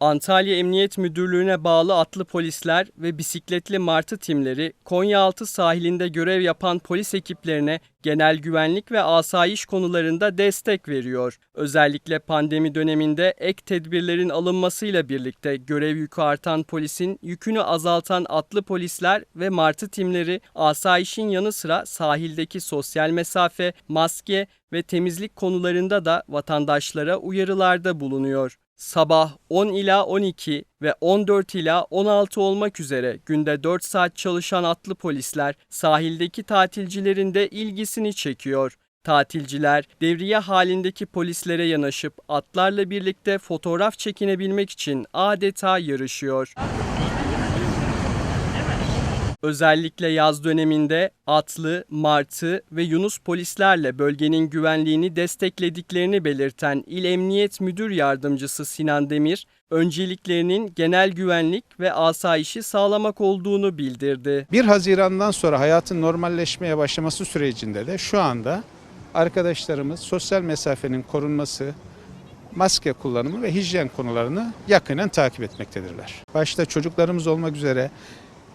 Antalya Emniyet Müdürlüğü'ne bağlı atlı polisler ve bisikletli martı timleri Konyaaltı sahilinde görev yapan polis ekiplerine genel güvenlik ve asayiş konularında destek veriyor. Özellikle pandemi döneminde ek tedbirlerin alınmasıyla birlikte görev yükü artan polisin yükünü azaltan atlı polisler ve martı timleri asayişin yanı sıra sahildeki sosyal mesafe, maske ve temizlik konularında da vatandaşlara uyarılarda bulunuyor. Sabah 10 ila 12 ve 14 ila 16 olmak üzere günde 4 saat çalışan atlı polisler sahildeki tatilcilerin de ilgisini çekiyor. Tatilciler devriye halindeki polislere yanaşıp atlarla birlikte fotoğraf çekinebilmek için adeta yarışıyor. Özellikle yaz döneminde atlı, martı ve yunus polislerle bölgenin güvenliğini desteklediklerini belirten İl Emniyet Müdür Yardımcısı Sinan Demir, önceliklerinin genel güvenlik ve asayişi sağlamak olduğunu bildirdi. 1 Haziran'dan sonra hayatın normalleşmeye başlaması sürecinde de şu anda arkadaşlarımız sosyal mesafenin korunması, maske kullanımı ve hijyen konularını yakinen takip etmektedirler. Başta çocuklarımız olmak üzere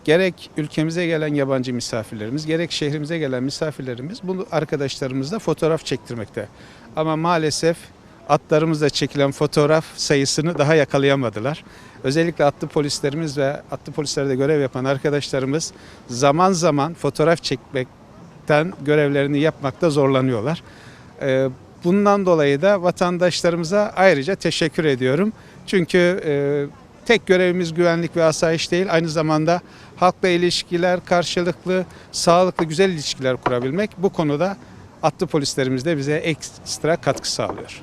gerek ülkemize gelen yabancı misafirlerimiz, gerek şehrimize gelen misafirlerimiz bu arkadaşlarımızla fotoğraf çektirmekte. Ama maalesef atlarımızla çekilen fotoğraf sayısını daha yakalayamadılar. Özellikle atlı polislerimiz ve atlı polislerde görev yapan arkadaşlarımız zaman zaman fotoğraf çekmekten görevlerini yapmakta zorlanıyorlar. Ee, Bundan dolayı da vatandaşlarımıza ayrıca teşekkür ediyorum. Çünkü e, tek görevimiz güvenlik ve asayiş değil, aynı zamanda halkla ilişkiler, karşılıklı, sağlıklı, güzel ilişkiler kurabilmek. Bu konuda atlı polislerimiz de bize ekstra katkı sağlıyor.